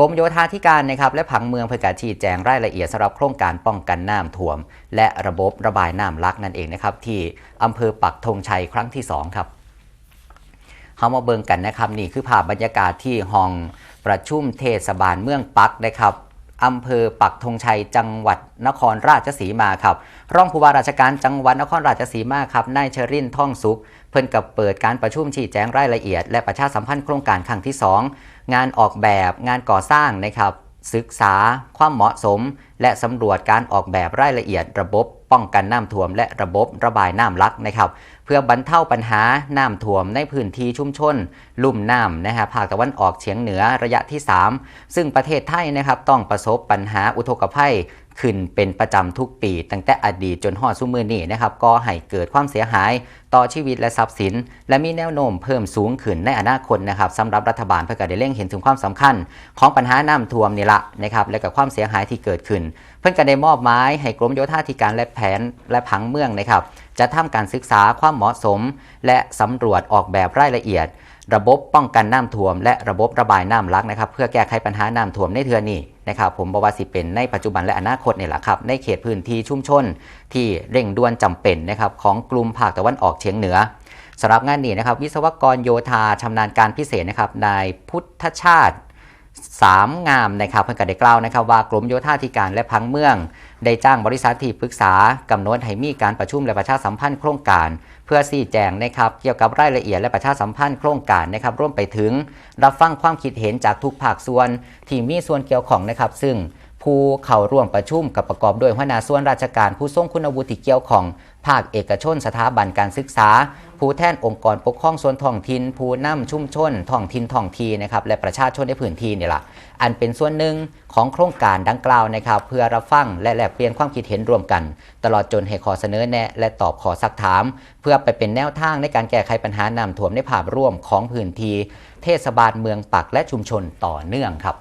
กรมโยธาธิการนะครับและผังเมืองเพื่อการชี้แจงรายละเอียดสำหรับโครงการป้องกันน้ำท่วม และระบบระบายน้ำลักนั่นเองนะครับที่อำเภอปักธงชัยครั้งที่ 2 ครับเฮามาเบิ่งกันนะครับนี่คือภาพบรรยากาศที่ห้องประชุมเทศบาลเมืองปักนะครับ อำเภอปักธงชัยจังหวัดนครราชสีมาครับรองผู้ว่าราชการจังหวัดนครราชสีมาครับนายเชอรินท่องสุข เพิ่นกับเปิดการประชุมชี้แจงรายละเอียด และประชาสัมพันธ์โครงการครั้งที่ 2 งานออกแบบงานก่อสร้างนะครับศึกษาความเหมาะสม และสำรวจการออกแบบรายละเอียดระบบ ป้องกันน้ำท่วมและระบบระบายน้ำลักนะครับเพื่อบรรเทาปัญหาน้ำท่วมในพื้นที่ชุมชน ลุ่มน้ำนะฮะภาคตะวันออกเฉียงเหนือระยะที่ 3 ซึ่งประเทศไทยนะครับต้องประสบปัญหาอุทกภัย ขึ้นเป็นประจำทุกปี ตั้งแต่อดีตจนฮอดซุมือนี้นะครับก็ให้เกิดความเสียหายต่อชีวิตและทรัพย์สิน และมีแนวโน้มเพิ่มสูงขึ้นในอนาคตนะครับสำหรับรัฐบาลเพื่อการได้เร่งเห็นถึงความสำคัญ ของปัญหาน้ำท่วมนี่ละนะครับและกับความเสียหายที่เกิดขึ้น เพื่อการได้มอบหมายให้กรมโยธาธิการและแผนและผังเมืองนะครับจะทำการศึกษาความเหมาะสม และสำรวจออกแบบรายละเอียด ระบบป้องกันน้ำท่วม และระบบระบายน้ำลักนะครับเพื่อแก้ไขปัญหาน้ำท่วมในเทือนี้นะครับผมบอกว่าสิเป็นในปัจจุบันและอนาคตนี่แหละครับในเขตพื้นที่ชุมชน ที่เร่งด่วนจำเป็นนะครับของกลุ่มภาคตะวันออกเฉียงเหนือสำหรับงานนี้นะครับวิศวกรโยธาชำนาญการพิเศษนะครับนายพุทธชาติ สามงามนะครับเพื่อนก็ได้กล่าวนะครับว่ากรมโยธาธิการและพังเมือง ได้จ้างบริษัทที่ปรึกษากำหนดให้มีการประชุมและประชาสัมพันธ์โครงการ เพื่อชี้แจงนะครับเกี่ยวกับรายละเอียดและประชาสัมพันธ์โครงการนะครับร่วมไปถึงรับฟังความคิดเห็นจากทุกภาคส่วนที่มีส่วนเกี่ยวข้องนะครับ ซึ่ง ผู้เข้าร่วมประชุมกับประกอบด้วยหัวหน้าส่วนราชการผู้ทรงคุณวุฒิเกี่ยวของภาคเอกชนสถาบันการศึกษา ผู้แทนองค์กรปกครองส่วนท้องถิ่นผู้นำชุมชนท้องถิ่นท้องทีนะครับและประชาชนในพื้นที่นี่แหละอันเป็นส่วนหนึ่งของโครงการดังกล่าวนะครับเพื่อรับฟังและแลกเปลี่ยนความคิดเห็นร่วมกัน ตลอดจนให้ขอเสนอแนะและตอบขอสักถาม เพื่อไปเป็นแนวทางในการแก้ไขปัญหาน้ำท่วมในภาพรวมของพื้นที่เทศบาลเมืองปักและชุมชนต่อเนื่องครับ